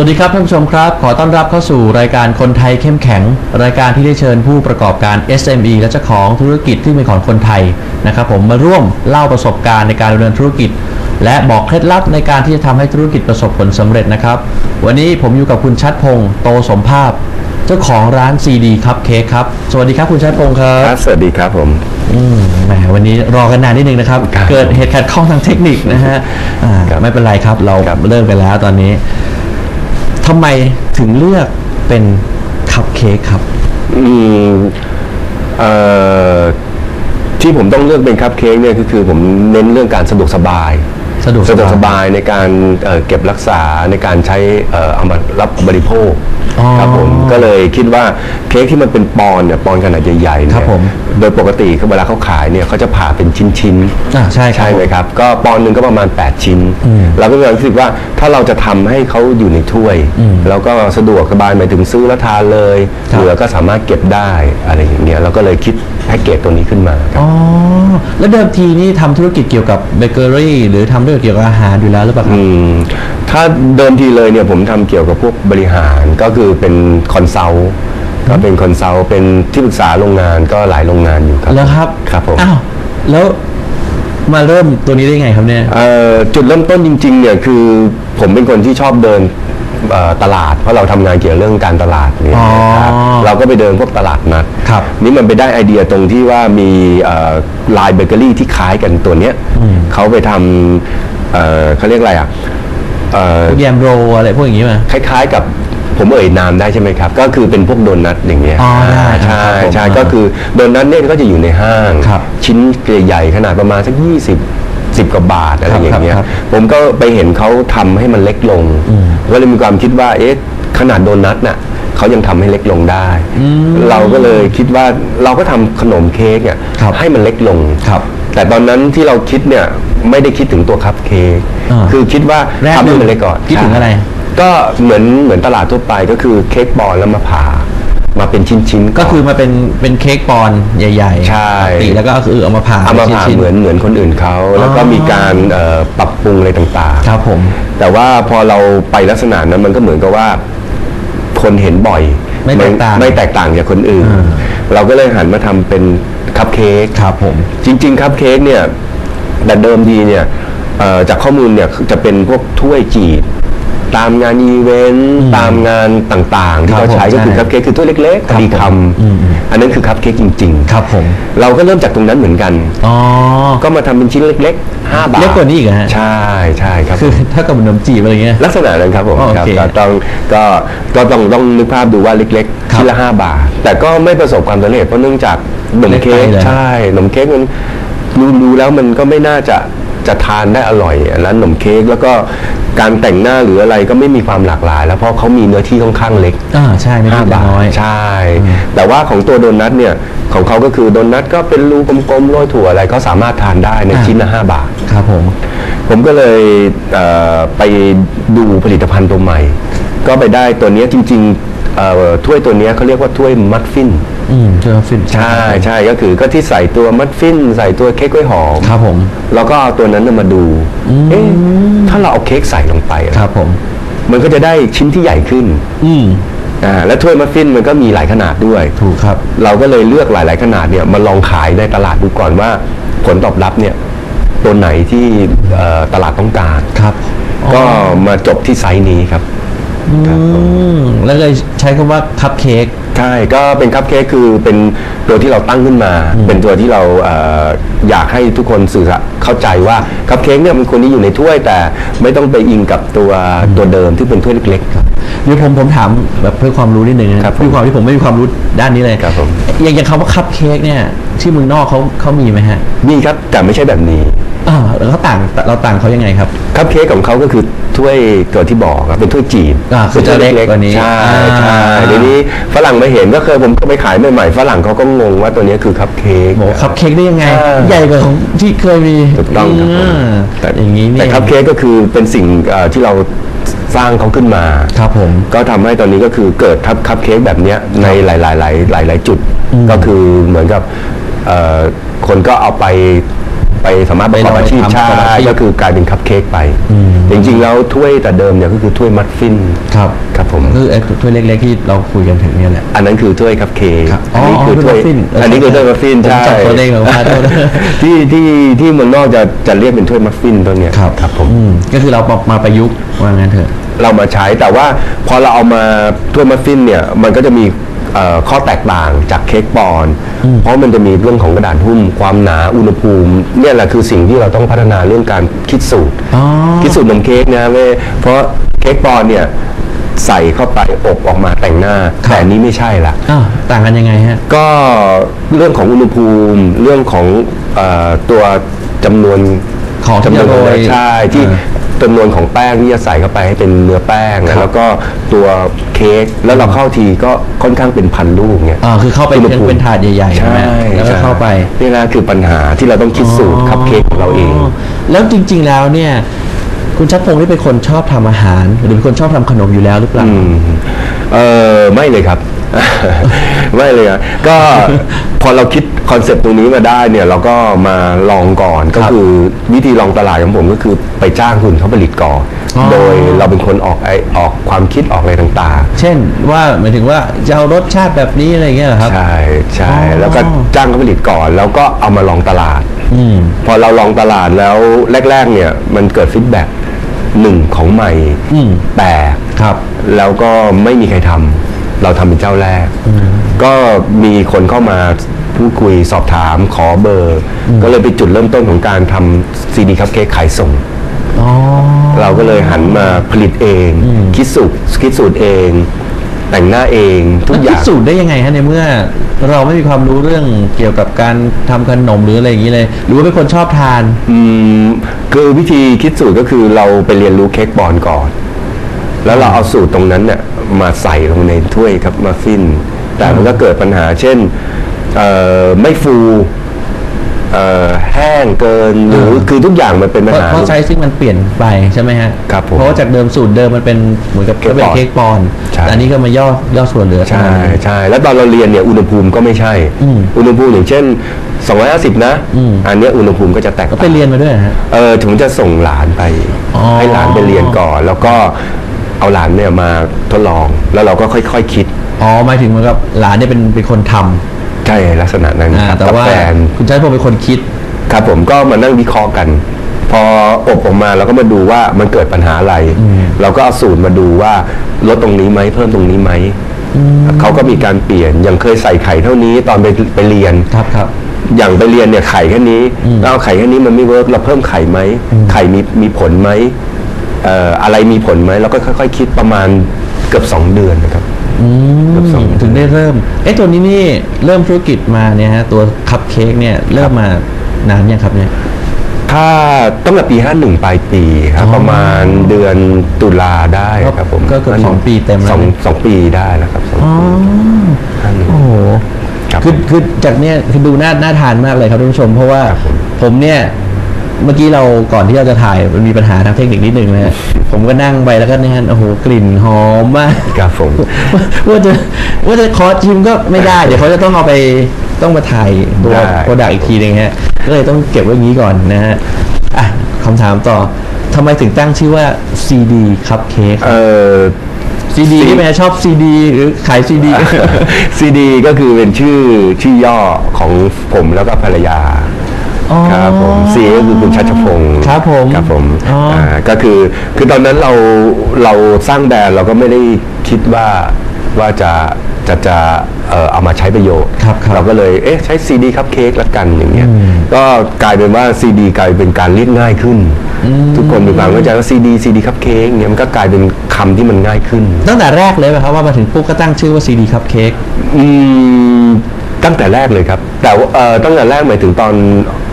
สวัสดีครับท่านผู้ชมครับ ขอต้อนรับเข้าสู่รายการคนไทยเข้มแข็ง รายการที่ได้เชิญผู้ประกอบการ SME และเจ้าของธุรกิจที่เป็นของคนไทยนะครับผมมาร่วมเล่าประสบการณ์ในการดำเนินธุรกิจ และบอกเคล็ดลับในการที่จะทำให้ธุรกิจประสบผลสำเร็จนะครับ วันนี้ผมอยู่กับคุณชัดพงศ์โตสมภาพ เจ้าของร้าน CD ครับเค้กครับสวัสดีครับคุณชัดพงศ์ครับครับสวัสดีครับผมอืมแหมวันนี้รอกันนานนิดนึงนะครับครับเกิดเหตุขัดข้องทางเทคนิคนะฮะอ่าครับไม่เป็นไรครับเราครับเริ่มไปแล้วตอนนี้ ทำไมถึงเลือกเป็นคัพเค้กครับ อืมเอ่อที่ผมต้องเลือกเป็นคัพเค้กเนี่ยก็คือผมเน้นเรื่องการสะดวกสบาย สะดวกสบายสบายในการเอ่อเก็บรักษาในการใช้เอ่อเอามารับบริโภคอ๋อครับผมก็เลยคิดว่าเค้กที่มันเป็นปอนด์เนี่ยปอนด์ขนาดใหญ่ๆเนี่ยครับผมโดยปกติเวลาเขาขายเนี่ยเขาจะผ่าเป็นชิ้นๆอ่าใช่ครับใช่ไหมครับ ก็ปอนด์หนึ่งก็ประมาณ 8 ชิ้น เราก็เลยรู้สึกว่าถ้าเราจะทำให้เขาอยู่ในถ้วย แล้วก็สะดวกสบายหมายถึงซื้อแล้วทานเลยครับเหลือก็สามารถเก็บได้อะไรอย่างเงี้ยเราก็เลยคิดแพ็กเกจตัวนี้ขึ้นมาครับอ๋อแล้วเดิมทีนี่ทำธุรกิจเกี่ยวกับเบเกอรี่หรือทำเรื่องเกี่ยวกับอาหารอยู่แล้วหรือเปล่าครับ อืมถ้าเดิมทีเลยเนี่ยผมทำเกี่ยวกับพวกบริหารก็คือเป็นคอนซัลท์ก็เป็นคอนซัลท์เป็นที่ปรึกษาโรงงานก็หลายโรงงานอยู่ครับ แล้วครับครับผม อ้าวแล้วมาเริ่มตัวนี้ได้ไงครับเนี่ย เอ่อจุดเริ่มต้นจริงๆเนี่ยคือผมเป็นคนที่ชอบเดินเอ่อ ตลาด เพราะเราทำงานเกี่ยวเรื่องการตลาดเนี่ยอ๋อนะครับเราก็ไปเดินพวกตลาดนัดครับนี่มันไปได้ไอเดียตรงที่ว่ามีลายเบเกอรี่ที่คล้ายกันตัวเนี้ยเขาไปทำเอ่อเขาเรียกอะไรอะเอ่อพวกแยมโรอะไรพวกอย่างนี้มาคล้าย ๆกับผมเอ่ยนามได้ใช่ไหมครับ ก็คือเป็นพวกโดนัทอย่างเงี้ยอ๋อได้ครับใช่ผมใช่ก็คือโดนัทเนี่ยก็จะอยู่ในห้างครับชิ้นใหญ่ๆขนาดประมาณสัก 20 10กว่าบาทอะไรครับอย่างเงี้ยครับผมก็ไปเห็นเขาทำให้มันเล็กลง ก็เลยมีความคิดว่า เอ๊ะ ขนาดโดนัทน่ะเขายังทำให้เล็กลงได้ เราก็เลยคิดว่าเราก็ทำขนมเค้กอะครับให้มันเล็กลงครับแต่ตอนนั้นที่เราคิดเนี่ยไม่ได้คิดถึงตัวคัพเค้กอ่าคือคิดว่าแรกทำให้มันเล็กก่อนคิดถึงอะไร ก็เหมือนเหมือนตลาดทั่วไปก็คือเค้กบอลแล้วมาผ่า มาเป็นชิ้นๆก็คือมาเป็นเป็นเค้กปอนด์ใหญ่ๆใช่ปกติแล้วก็คือเอามาผ่าเอามาผ่าชิ้นๆ เหมือนเหมือนคนอื่นเขาแล้วก็มีการเอ่อปรับปรุงอะไรต่างๆ ครับผม แต่ว่าพอเราไปลักษณะนั้นมันก็เหมือนกับว่า คนเห็นบ่อยไม่แตกต่างไม่แตกต่างจากคนอื่น อ่า เราก็เลยหันมาทำเป็นคัพเค้กครับผม จริง ๆ คัพเค้กเนี่ยแต่เดิมทีเนี่ยเอ่อจากข้อมูลเนี่ยคือจะเป็นพวกถ้วยจีบ ตามงานอีเวนต์ตามงานต่างๆที่ครับเขาใช้ผมก็คือใช่คัพเค้กคือถ้วยเล็กๆพอดีคครับผมอืมำอันนั้นคือคัพเค้กจริงครับผมๆเราก็เริ่มจากตรงนั้นเหมือนกันอ๋อก็มาทำเป็นชิ้นเล็กๆ5บาทเล็กกว่านี้อีกเหรอฮะใช่ใช่ครับคือถ้ากับขนมจีบอะไรเงี้ยลักษณะนั้นครับผมอ๋อโอครับเคก็ต้องก็ก็ต้องต้องนึกภาพดูว่าเล็กครับๆชิ้นละห้าบาท แต่ก็ไม่ประสบความสำเร็จเพราะเนื่องจากขนมเค้กเล็กไปเลยใช่ขนมเค้กมันรู้รู้แล้วมันก็ไม่น่าจะ จะทานได้อร่อยแล้วขนมเค้กแล้วก็การแต่งหน้าหรืออะไรก็ไม่มีความหลากหลาย แล้วเพราะเขามีเนื้อที่ค่อนข้างเล็กอ่าใช่ไม่ห้าได้บาทน้อย ใช่ แต่ว่าของตัวโดนัทเนี่ยของเขาก็คือโดนัทก็เป็นรูกลมๆโรยถั่วอะไรก็สามารถทานได้ในอ่า ชิ้นละห้าบาท ครับผม ผมก็เลยเอ่อไปดูผลิตภัณฑ์ตัวใหม่ ก็ไปได้ตัวเนี้ยจริงๆเอ่อถ้วยตัวเนี้ยเขาเรียกว่าถ้วยมัฟฟิน อืมเจอฟินใช่ใช่ก็คือก็ที่ใส่ตัวมัฟฟินใส่ตัวเค้กกล้วยหอมครับผม แล้วก็เอาตัวนั้นน่ะมาดูเอ๊ะถ้าเราเอาเค้กใส่ลงไปอะครับผม มันก็จะได้ชิ้นที่ใหญ่ขึ้น อืมอ่าและถ้วยมัฟฟินมันก็มีหลายขนาดด้วยถูกครับ เราก็เลยเลือกหลาย ๆ ขนาดเนี่ยมาลองขายในตลาดดูก่อนว่า ผลตอบรับเนี่ย ตัวไหนที่เอ่อตลาดต้องการครับ ก็มาจบที่ไซส์นี้ครับ อืมแล้วเลยใช้คำว่าคัพเค้ก ใช่ก็เป็นคัพเค้กคือเป็นตัวที่เราตั้งขึ้นมา เป็นตัวที่เราเอ่ออยากให้ทุกคนสื่อสารเข้าใจว่าคัพเค้กเนี่ยมันควรที่อยู่ในถ้วยแต่ไม่ต้องไปอิงกับตัวตัวเดิมที่เป็นถ้วยเล็กๆครับเดี๋ยวผมผมถามแบบเพื่อความรู้นิดนึงนะครับผมด้วยความที่ผมไม่มีความรู้ด้านนี้เลยครับผม อย่างอย่างคำว่าคัพเค้กเนี่ยที่เมืองนอกเขาเขามีไหมฮะมีครับแต่ไม่ใช่แบบนี้ อ่าแล้วเขาต่างเราต่างเขายังไงครับ คัพเค้กของเขาก็คือถ้วยตัวที่บอกครับเป็นถ้วยจีบอ่าคือจะเล็กกว่านี้ใช่อ่าใช่เดี๋ยวนี้ฝรั่งมาเห็นก็เคยผมก็ไปขายใหม่ๆฝรั่งเขาก็งงว่าตัวนี้คือคัพเค้ก โหคัพเค้กได้ยังไงใช่ใหญ่กว่าของที่เคยมีถูกต้องครับผมาแต่อย่างนี้นี่แต่คัพเค้กก็คือเป็นสิ่งเอ่อที่เราสร้างเขาขึ้นมา ครับผม ก็ทำให้ตอนนี้ก็คือเกิดทับคัพเค้กแบบเนี้ยในหลายๆหลายหลายหลายๆจุด ก็คือเหมือนกับเอ่อคนก็เอาไป ไปสามารถประกอบอาชีพไปลองไปทำใช่ประกอบอาชีพก็คือกลายเป็นคัพเค้กไปอืมจริงๆแล้วถ้วยแต่เดิมเนี่ยก็คือถ้วยมัดฟินครับครับผมคือไอ้ถ้วยเล็กๆที่เราคุยกันถึงเนี่ยแหละอันนั้นคือถ้วยคัพเค้กครับอันนี้คืออ๋อถ้วยถ้วยมัฟฟินอันนี้คือถ้วยมัฟฟินผมใช่จับตัวเลขมาว่าโทษนะที่ที่ที่เมืองนอกจะจะเรียกเป็นถ้วยมัฟฟินตัวเนี้ยครับผมอืมก็คือเรามาประยุกต์ว่างั้นเถอะเรามาใช้แต่ว่าพอเราเอามาถ้วยมัฟฟินเนี่ยมันก็จะมีเอ่อ ข้อแตกต่างจากเค้กปอนด์เพราะมันจะมีเรื่องของกระดาษหุ้ม ความหนาอุณหภูมิ เนี่ยแหละคือสิ่งที่เราต้องพัฒนาเรื่องการคิดสูตรอ๋อคิดสูตรนมเค้กนะไม่เพราะเค้กปอนด์เนี่ยใส่เข้าไปอบออกมาแต่งหน้า แต่อันนี้ไม่ใช่ละอ้าวต่างกันยังไงฮะ ก็เรื่องของอุณหภูมิ เรื่องของเออตัวจำนวนของที่จำนวนจะโรยใช่ที่อ่า จำนวนของแป้งที่จะใส่เข้าไปให้เป็นเนื้อแป้งครับแล้วก็ตัวเค้กแล้วเราเข้าทีก็ค่อนข้างเป็นพันลูกเนี่ย อ่าคือเข้าไปณหภูมิเป็นถาดใหญ่ๆใช่ใช่ไหมแล้วก็ใช่เข้าไป นี่นะคือปัญหาที่เราต้องคิดสูตรคัพเค้กของเราเอง แล้วจริง ๆแล้วเนี่ยคุณชัดพงศ์นี่เป็นคนชอบทำอาหาร หรือเป็นคนชอบทำขนมอยู่แล้วหรือเปล่าอืมเออไม่เลยครับ ไม่เลยครับก็พอเราคิดคอนเซปต์ตรงนี้มาได้เนี่ยเราก็มาลองก่อนคก็รับคือวิธีลองตลาดของผมก็คือไปจ้างหุ่นเขาผลิตก่อนอ๋อโดยเราเป็นคนออกไอออกความคิดออกอะไรต่างเช่นว่าหมายถึงว่าจะเอารสชาติแบบนี้อะไรอย่างเงี้ยเหรอครับๆใช่ใช่อ๋อแล้วก็จ้างเขาผลิตก่อน แล้วก็เอามาลองตลาดอืมพอเราลองตลาดแล้วแรก ๆ เนี่ยมันเกิดฟีดแบ็กหนึ่งของใหม่อืมแต่ครับ แล้วก็ไม่มีใครทำ เราทำเป็นเจ้าแรก ก็มีคนเข้ามาพูดคุยสอบถามขอเบอร์ ก็เลยเป็นจุดเริ่มต้นของการทำซีดีคัพเค้กขายส่งอ๋อเราก็เลยหันมาผลิตเอง คิดสูตรคิดสูตรเอง แต่งหน้าเองทุกอคิดย่างสูตรได้ยังไงฮะในเมื่อเราไม่มีความรู้เรื่องเกี่ยวกับการทำขนมหรืออะไรอย่างนี้เลย หรือว่าเป็นคนชอบทาน อืมคือวิธีคิดสูตรก็คือเราไปเรียนรู้เค้กบอลก่อน แล้วเราเอาสูตรตรงนั้นเนี่ยมาใส่ลงในถ้วยครับมาฟิน แต่มันก็เกิดปัญหาเช่นเอ่อไม่ฟูเอ่อแห้งเกินหรือคือทุกอย่างมันเป็นปัญเพราะหาเพราะไซซิ่งมันเปลี่ยนไปใช่ไหมฮะครับผมเพราะว่าจากเดิมสูตรเดิมมันเป็นเหมือนกับเค้กเป็นปอนด์เค้กปอนด์ใช่แต่อันนี้ก็มาย่อย่อส่วนเหลือเท่าใช่นั้นใช่แล้วตอนเราเรียนเนี่ยอุณหภูมิก็ไม่ใช่อืมอุณหภูมิอย่างเช่น 250 นะอืมอันเนี้ยอุณหภูมิก็จะแตกก็ต่างไปเรียนมาด้วยเหรอฮะเออถึงจะส่งหลานไปอ๋อให้หลานไปเรียนก่อน แล้วก็ เอาหลานเนี่ยมาทดลองแล้วเราก็ค่อยๆคคิดอ๋อหมายถึงเหมือนกับหลานเนี่ยเป็นเป็นคนทใช่ลักษณะนั้นำอ่าครับแต่กับว่าแฟน คุณชัยพงศ์เป็นคนคิด ครับผมก็มานั่งวิเคราะห์กัน พออบออกมาเราก็มาดูว่ามันเกิดปัญหาอะไรเราก็เอาสูตรมาดูว่าลดตรงนี้ไหมเพิ่มตรงนี้ไหมเขาก็มีการเปลี่ยนอย่างเคยใส่ไข่เท่านี้ตอนไปไปเรียน ครับครับ อย่างไปเรียนเนี่ยไข่แค่นี้แล้วเอาไข่แค่นี้มันไม่เวิร์กเราเพิ่มไข่ไหมไข่มีมีผลไหมเอ่ออะไรมีผลไหมเราก็ค่อย ๆ คิดประมาณเกือบสองเดือนนะครับ อืมเกือบสอง ถึงได้เริ่ม เอ๊ะตัวนี้นี่เริ่มธุรกิจมาเนี่ยฮะตัวคัพเค้กเนี่ยเริ่มมานานยังครับเนี่ย ถ้าตั้งแต่ปี 51 ปลายปีครับ อ๋อประมาณเดือนตุลาได้ครับผมก็เกือบสองปีเต็มแล้ว สองเนี่ยสองปีได้แล้วครับสองอ๋อ ปีโอ้โหครับคือคือจากเนี่ยคือดูน่าน่าทานมากเลยครับท่านผู้ชม เพราะว่าครับผมผมเนี่ย เมื่อกี้เราก่อนที่เราจะถ่ายมันมีปัญหาทางเทคนิคนิดนึงนะฮะผมก็นั่งไปแล้วก็เนี่ยโอ้โหกลิ่นหอมมากครับผมว่าจะว่าจะขอชิมก็ไม่ได้ เดี๋ยวเขาจะต้องเอาไปต้องมาถ่ายตัวได้ โปรดักอีกทีหนึงฮะก็เลยต้องเก็บไว้อย่างนี้ก่อนนะฮะอะคำถามต่อทำไมถึงตั้งชื่อว่า CD ครับเค้ก เอ่อ CD นี่เป็นไงชอบ CD หรือขาย CD ซีดีก็คือเป็นชื่อชื่อย่อของผมแล้วก็ภรรยา อ๋อครับผมซีก็คือคุณชัชพงศ์ครับผมครับผมอ๋ออ่าก็คือคือตอนนั้นเราเราสร้างแบรนด์เราก็ไม่ได้คิดว่าว่าจะจะจะเอ่อเอามาใช้ประโยชน์ ครับครับเราก็เลยเอ๊ะใช้ซีดีคัพเค้กละกันอย่างเงี้ยก็กลายเป็นว่าซีดีกลายเป็นการเรียกง่ายขึ้น ทุกคนมีความเข้าใจว่าซีดีซีดีคัพเค้กเนี่ยมันก็กลายเป็นคำที่มันง่ายขึ้น ตั้งแต่แรกเลยไหมครับว่ามาถึงปุ๊บก็ตั้งชื่อว่า CD ครับเค้ก อืม ตั้งแต่แรกเลยครับ แต่ว่าเอ่อตั้งแต่แรกหมายถึงตอน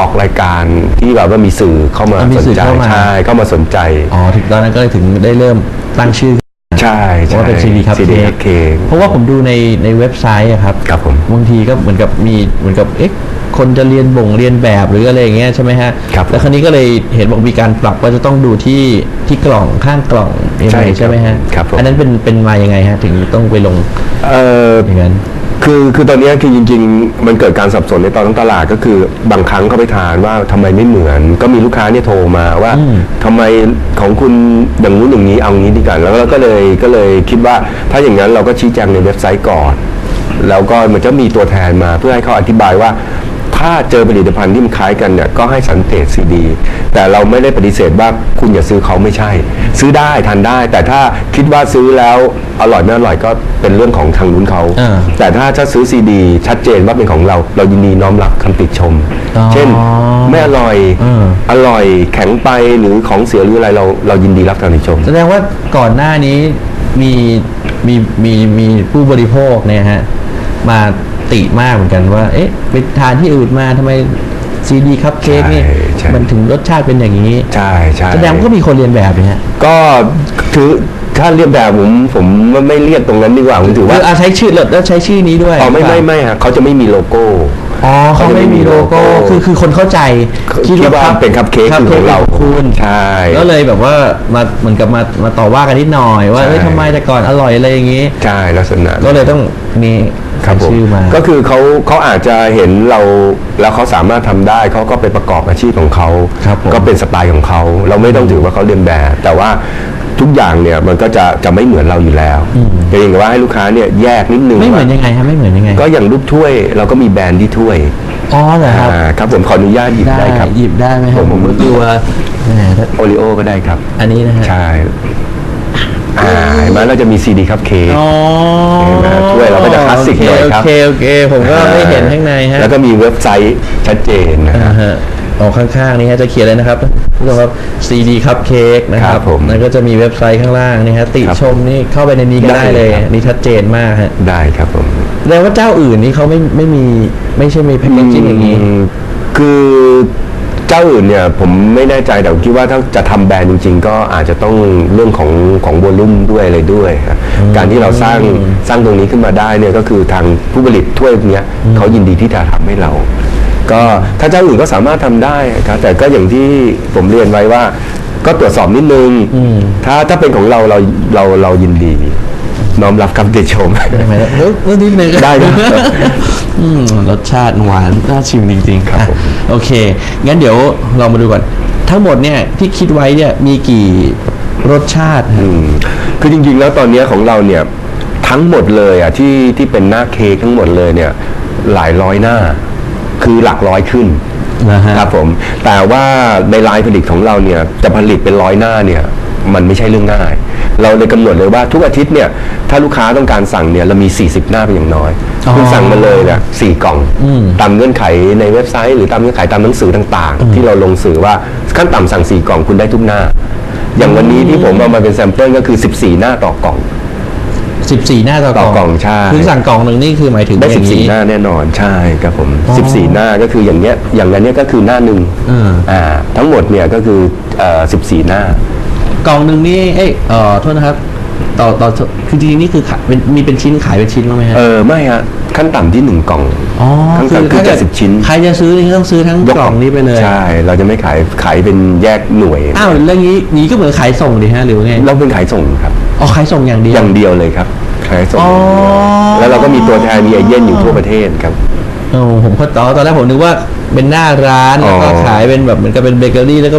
ออกรายการที่แบบว่ามีสื่อเข้ามาอะมีสนสื่อใจเข้ามา ใช่เข้ามาสนใจ อ๋อถึงตอนนั้นก็เลยถึงได้เริ่มตั้งชื่อ ใช่เพราะว่าเป็น CD ครับซีดีเค้คักพเค้ก เพราะว่าผมดูในในเว็บไซต์อะครับครับผมบางทีก็เหมือนกับมีเหมือนกับเอ๊ะ คนจะเรียนบ่งเรียนแบบหรืออะไรอย่างเงี้ยใช่ไหมฮะครับผมแล้วคราวนี้ก็เลยเห็นบอกมีการปรับว่าจะต้องดูที่ที่กล่องข้างกล่องยังใช่ไงครับใช่ไหมฮะครับผมอันนั้นเป็นเป็นมายังไงฮะถึงต้องไปลงเอ่ออย่างนั้นคือคือตอนเนี้ยคือจริง ๆ มันเกิดการสับสนในตอนของตลาดก็คือบางครั้งเขาไปทานว่าทำไมไม่เหมือน ก็มีลูกค้าเนี่ยโทรมาว่าอืมทำไมของคุณอย่างนู้นอย่างนี้เอางี้ดีกันแล้วเราก็เลยก็เลยคิดว่าถ้าอย่างนั้นเราก็ชี้แจงในเว็บไซต์ก่อน แล้วก็มันจะมีตัวแทนมาเพื่อให้เขาอธิบายว่า ถ้าเจอผลิตภัณฑ์ที่มันคล้ายกันเนี่ยก็ให้สังเกตซีดี แต่เราไม่ได้ปฏิเสธว่าคุณอย่าซื้อเขาไม่ใช่ ซื้อได้ทานได้ แต่ถ้าคิดว่าซื้อแล้วอร่อยไม่อร่อยก็เป็นเรื่องของทางนู้นเขา อ่าแต่ถ้าจะซื้อซีดี ชัดเจนว่าเป็นของเรา เรายินดีน้อมรับคำติชม อ๋อเช่นไม่อร่อยอืม อร่อยแข็งไปหรือของเสียหรืออะไรเราเรายินดีรับคำติชม แสดงว่าก่อนหน้านี้มีมีมีมีผู้บริโภคเนี่ยฮะมา ติมากเหมือนกันว่า เอ๊ะไปทานที่อื่นมาทำไมซีดีคัพเค้กนี่ใช่ใช่มันถึงรสชาติเป็นอย่างนี้ ใช่ใช่แสดงว่าก็มีคนเรียนแบบเนี่ยฮะก็ถือถ้าเรียกแบบผมผมไม่เรียกตรงนั้นดีกว่าผมถือคืว่าออาใช้ชื่อแล้วใช้ชื่อนี้ด้วยอ๋อไม่ไม่ไม่ฮะเขาจะไม่มีโลโก้ อ๋อเขาไม่มีโลโก้คือคือคนเข้าใจคิดว่าเป็นคัพเค้กคือของเราคุณใช่ก็เลยแบบว่ามาเหมือนกับมามาต่อว่ากันนิดหน่อยว่าใช่เอ้ยทำไมแต่ก่อนอร่อยอะไรอย่างนี้ใช่ลักษณะก็เลยต้องมีครับผมชื่อมาก็คือเขาเขาอาจจะเห็นเราแล้วเขาสามารถทำได้เขาก็ไปประกอบอาชีพของเขาครับผมก็เป็นสไตล์ของเขา เราไม่ต้องถือว่าเขาเรียนแบบ แต่ว่า ทุกอย่างเนี่ยมันก็จะจะไม่เหมือนเราอยู่แล้วเพียงแต่ว่าให้ลูกค้าเนี่ยแยกนิดนึงไม่เหมือนว่ายังไงฮะไม่เหมือนยังไง ก็อย่างรูปถ้วยเราก็มีแบรนด์ที่ถ้วยอ๋อเหรอครับอ่าครับผมขออนุญาตหยิบได้ครับหยิบได้ไหมครับผมผมก็กลัวแหมถ้าโอริโอก็ได้ครับ อันนี้นะฮะใช่อ่าเห็นไหมเราจะมีซีดีครับเค้กอ๋อเห็นไหมถ้วยเราก็จะคลาสสิกหน่อยครับโอเคโอเคโอเคผมก็ไม่เห็นข้างในฮะแล้วก็มีเว็บไซต์ชัดเจนนะอ่าฮะฮะ ออกข้างๆนี่ฮะจะเขียนเลยนะครับผู้ชมครับ CD คัพเค้กนะคครัรับบผมแล้วก็จะมีเว็บไซต์ข้างล่างนี่ฮะติครับชมนี่เข้าไปในนี้ก็ได้ได้เลยครับ นี่ชัดเจนมากฮะได้ครับผมแสดงว่าเจ้าอื่นนี่เขาไม่ไม่มีไม่ใช่มีแพคเกจจิ้งอย่างนี้ มคือเจ้าอื่นเนี่ยผมไม่แน่ใจแต่ผมคิดว่าถ้าจะทำแบรนด์จริง ๆ ก็อาจจะต้องเรื่องของของวอลลุ่มด้วยอะไรด้วยครับการที่เราสร้างสร้างตรงนี้ขึ้นมาได้เนี่ยก็คือทางผู้ผลิตถ้วยเนี้ยเขายินดีที่จะทำให้เรา ก็ถ้าเจ้าอื่นก็สามารถทำได้ครับแต่ก็อย่างที่ผมเรียนไว้ว่า ก็ตรวจสอบนิดนึงอืมถ้าถ้าเป็นของเราเราเราเรายินดี น้อมรับคำติชมได้ไหมเออเออนิดนึงได้ครับอืมรสชาติหวานน่าชิมจริงๆครับอะผมโอเค งั้นเดี๋ยวเรามาดูก่อน ทั้งหมดเนี่ยที่คิดไว้เนี่ยมีกี่รสชาติฮะอืมคือจริงๆ แล้วตอนเนี้ยของเราเนี่ยทั้งหมดเลยอะที่ที่เป็นหน้าเค้กทั้งหมดเลยเนี่ย หลายร้อยหน้า คือหลักร้อยขึ้นนะฮะครับผม แต่ว่าในลายผลิตของเราเนี่ยจะผลิตเป็นร้อยหน้าเนี่ยมันไม่ใช่เรื่องง่าย เราเลยกำหนดเลยว่าทุกอาทิตย์เนี่ยถ้าลูกค้าต้องการสั่งเนี่ยเรามี 40 หน้าเป็นอย่างน้อยอ๋อคุณสั่งมาเลยเนี่ยสี่กล่องอืมตามเงื่อนไขในเว็บไซต์ หรือตามเงื่อนไขตามหนังสือต่างๆ ที่เราลงสื่อว่าขั้นต่ำสั่งสี่กล่องคุณได้ทุกหน้า อย่างวันนี้ที่ผมเอามาเป็นแซมเปิลก็คือ 14 หน้าต่อกล่อง สิบสี่หน้าต่อกล่องต่อกล่องใช่คือสั่งกล่องหนึ่งนี่คือหมายถึงได้อย่างนี้14 หน้าแน่นอนใช่ครับผมอ๋อ14 หน้าก็คืออย่างเนี้ยอย่างนั้นเนี้ยก็คือหน้าหนึ่งอืมอ่าทั้งหมดเนี่ยก็คือเอ่อ14 หน้ากล่องหนึ่งนี่เอ้ยเอ่อโทษนะครับต่อต่อคือจริงๆนี่คือขายเป็นมีเป็นชิ้นขายเป็นชิ้นบ้างไหมฮะเออไม่ฮะขั้นต่ำที่หนึ่งกล่องอ๋อขั้นคือต่ำคือถ้าเกิด70ชิ้น ใครจะซื้อนี่ต้องซื้อทั้งกล่องนี้ไปเลยใช่ เราจะไม่ขายขายเป็นแยกหน่วยอ้าวเรื่องนี้นี้ก็เหมือนขายส่งดิฮะหรือว่าไงเราเป็นขายส่งครับ อ๋อขายส่งอย่างเดียว อย่างเดียวเลยครับขายส่งอ๋อ แล้วเราก็มีตัวแทนมีเอเย่นอยู่ทั่วประเทศครับ โอ้ผมก็ตอนตอนแรกผมนึกว่าเป็นหน้าร้านแล้วก็อ๋อ ขายเป็นแบบเหมือนกับเป็นเบเกอรี่แล้วก็